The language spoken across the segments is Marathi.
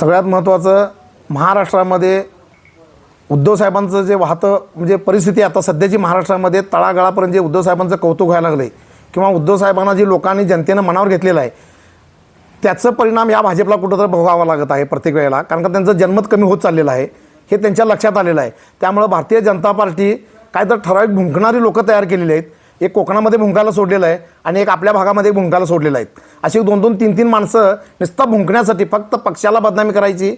सगळ्यात महत्त्वाचं महाराष्ट्रामध्ये उद्धव साहेबांचं जे वाहतं म्हणजे परिस्थिती आता सध्याची महाराष्ट्रामध्ये तळागाळापर्यंत जे उद्धव साहेबांचं कौतुक व्हायला लागलं आहे किंवा उद्धव साहेबांना जे लोकांनी जनतेनं मनावर घेतलेलं आहे त्याचं परिणाम या भाजपला कुठंतरी भोगावा लागत आहे प्रत्येक वेळेला. कारण का त्यांचं जन्मत कमी होत चाललेलं आहे हे त्यांच्या लक्षात आलेलं आहे. त्यामुळं भारतीय जनता पार्टी काय तर ठराविक भुंकणारी लोकं तयार केलेली आहेत. एक कोकणामध्ये भुंकायला सोडलेलं आहे. आणि एक आपल्या भागामध्ये भुंकायला सोडलेलं आहेत. अशी दोन दोन तीन तीन माणसं नुसतं भुंकण्यासाठी फक्त पक्षाला बदनामी करायची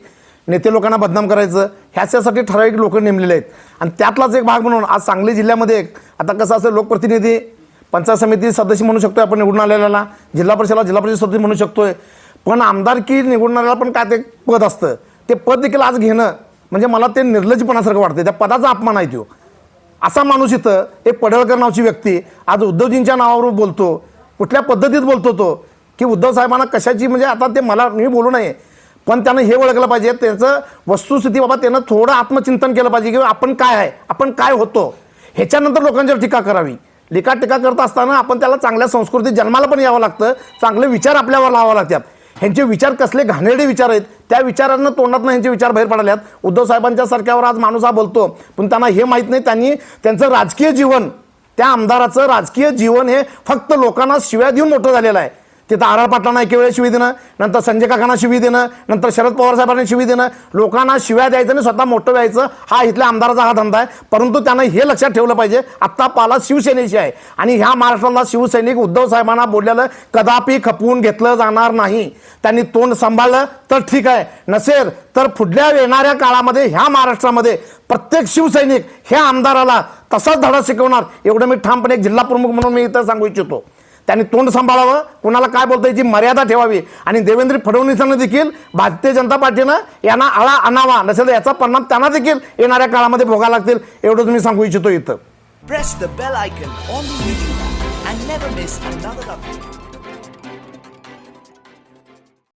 नेते लोकांना बदनाम करायचं ह्याच्यासाठी ठराविक लोक नेमलेले आहेत. आणि त्यातलाच एक भाग म्हणून आज सांगली जिल्ह्यामध्ये एक आता कसं असं लोकप्रतिनिधी पंचायत समिती सदस्य म्हणू शकतोय आपण निवडून आलेल्याला जिल्हा परिषदला जिल्हा परिषद सदस्य म्हणू शकतोय. पण आमदारकी निवडून आलेला पण काय ते पद असतं. ते पद देखील आज घेणं म्हणजे मला ते निर्लज्जपणासारखं वाटतं त्या पदाचा अपमान आहे तो. असा माणूस इथं एक पडळकर नावची व्यक्ती आज उद्धवजींच्या नावावर बोलतो. कुठल्या पद्धतीत बोलतो तो? की उद्धव साहेबांना कशाची म्हणजे आता ते मला मी बोलू नये. पण त्यानं हे ओळखलं पाहिजे त्याचं वस्तुस्थिती बाबा त्यानं थोडं आत्मचिंतन केलं पाहिजे की आपण काय आहे आपण काय होतो. ह्याच्यानंतर लोकांच्यावर टीका करावी. लिखा टीका करत असताना आपण त्याला चांगल्या संस्कृतीत जन्माला पण यावं लागतं चांगले विचार आपल्यावर लावावं लागतात. ह्यांचे विचार कसले घाणेरडे विचार आहेत त्या विचारांना तोंडातनं ह्यांचे विचार बाहेर पडल्यात. उद्धव साहेबांच्या सारख्यावर आज माणूस हा बोलतो पण त्यांना हे माहीत नाही त्यांनी त्यांचं राजकीय जीवन त्या आमदाराचं राजकीय जीवन हे फक्त लोकांना शिव्या देऊन मोठं झालेलं आहे. तिथं आर आर पाटलांना एके वेळेस शिवी देणं नंतर संजय काकांना शिवी देणं नंतर शरद पवार साहेबांना शिवी देणं लोकांना शिव्या द्यायचं आणि स्वतः मोठं व्हायचं हा इथल्या आमदाराचा हा धंदा आहे. परंतु त्यानं हे लक्षात ठेवलं पाहिजे आत्ता पाला शिवसेनेची आहे. आणि ह्या महाराष्ट्राला शिवसैनिक उद्धव साहेबांना बोललेलं कदापि खपवून घेतलं जाणार नाही. त्यांनी तोंड सांभाळलं तर ठीक आहे. नसेल तर पुढल्या येणाऱ्या काळामध्ये ह्या महाराष्ट्रामध्ये प्रत्येक शिवसैनिक ह्या आमदाराला तसाच धडा शिकवणार. एवढं मी ठामपणे एक जिल्हा प्रमुख म्हणून मी इथं सांगू इच्छितो. त्यांनी तोंड सांभाळावं. कुणाला काय बोलता याची मर्यादा ठेवावी. आणि देवेंद्र फडणवीसांना देखील भारतीय जनता पार्टीनं यांना आळा आणावा. नसेल तर याचा परिणाम त्यांना देखील येणाऱ्या काळामध्ये भोगा लागतील एवढंच मी सांगू इच्छितो इथं.